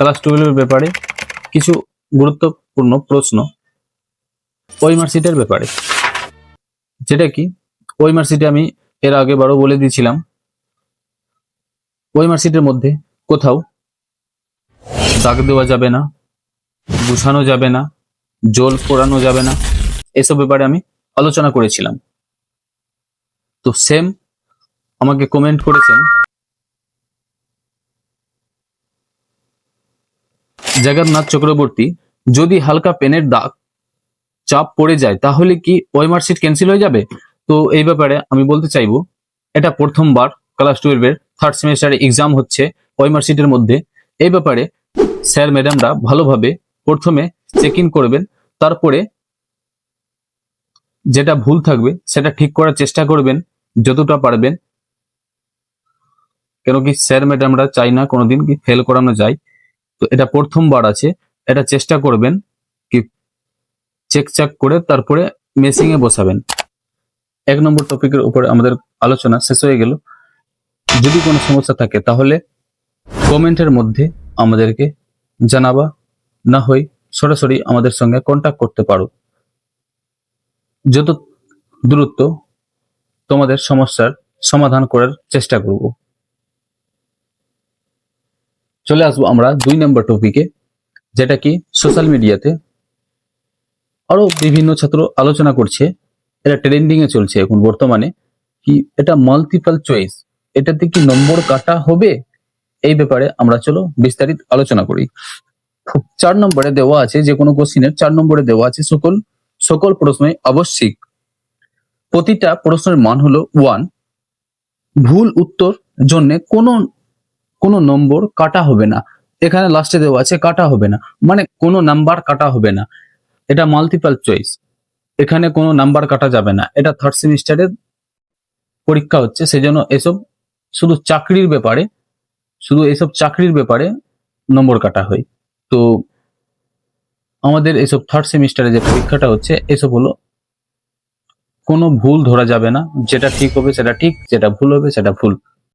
Class টুয়েলভের ব্যাপারে কিছু গুরুত্বপূর্ণ প্রশ্ন ওই মার্কশিটের ব্যাপারে। যেটা কি, ওই মার্কশিটে আমি এর আগে বারও বলে দিয়েছিলাম, ওই মার্কশিটের মধ্যে কোথাও দাগ দেওয়া যাবে না, গুছানো যাবে না, জল পোড়ানো যাবে না, এসব ব্যাপারে আমি আলোচনা করেছিলাম। তো সেম আমাকে কমেন্ট করেছেন জগন্নাথ চক্রবর্তী যদি হালকা পেনের দাগ, চাপ পড়ে যায়, তাহলে কি ওই মার্কশিট ক্যান্সেল হয়ে যাবে? তো এই ব্যাপারে আমি বলতে চাইব, এটা প্রথমবার ক্লাস টুয়েলভের থার্ড সেমিস্টারে এক্সাম হচ্ছে ওই মার্কশিটের মধ্যে। এই ব্যাপারে স্যার, ম্যাডামরা ভালোভাবে প্রথমে চেক ইন করবেন, তারপরে যেটা ভুল থাকবে সেটা ঠিক করার চেষ্টা করবেন, যতটা পারবেন। কেন কি স্যার, ম্যাডামরা চাই না কোনোদিন ফেল করানো যায়। তো এটা প্রথমবার আছে। এটা চেষ্টা করবেন কি চেক চেক করে তারপরে মেসিং এ বসাবেন। এক নম্বর টপিকের উপরে আমাদের আলোচনা শেষ হয়ে গেল। যদি কোনো সমস্যা থাকে তাহলে কমেন্টের মধ্যে আমাদেরকে জানাবা। না হয় সরাসরি আমাদের সঙ্গে কন্ট্যাক্ট করতে পারো। যত দ্রুত তোমাদের সমস্যার সমাধান করার চেষ্টা করব। চলে আসব আমরা দুই নম্বর টপিকে যেটা কি সোশ্যাল মিডিয়াতে আরও বিভিন্ন ছাত্র আলোচনা করছে, এটা ট্রেন্ডিং এ চলছে এখন বর্তমানে, কি এটা মাল্টিপাল চয়েস এটাতে কি নম্বর কাটা হবে? এই ব্যাপারে আমরা চলো বিস্তারিত আলোচনা করি। চার নম্বরে দেওয়া আছে, যে কোনো কোশ্চিনের চার নম্বরে দেওয়া আছে সকল সকল প্রশ্নই আবশ্যিক। প্রতিটা প্রশ্নের মান হলো ওয়ান ভুল উত্তর জন্য কোনো কোনো নম্বর কাটা হবে না। এখানে লাস্টে দেওয়া আছে কাটা হবে না। মানে কোনো নাম্বার কাটা হবে না। এটা মাল্টিপাল চয়েস এখানে কোনো নাম্বার কাটা যাবে না। এটা থার্ড সেমিস্টারের পরীক্ষা হচ্ছে। সেজন্য এসব শুধু চাকরির ব্যাপারে, শুধু এসব চাকরির ব্যাপারে নম্বর কাটা হয়। তো আমাদের এসব থার্ড সেমিস্টারে যে পরীক্ষাটা হচ্ছে, এসব হলো কোনো ভুল ধরা যাবে না। যেটা ঠিক হবে সেটা ঠিক, যেটা ভুল হবে সেটা ভুল।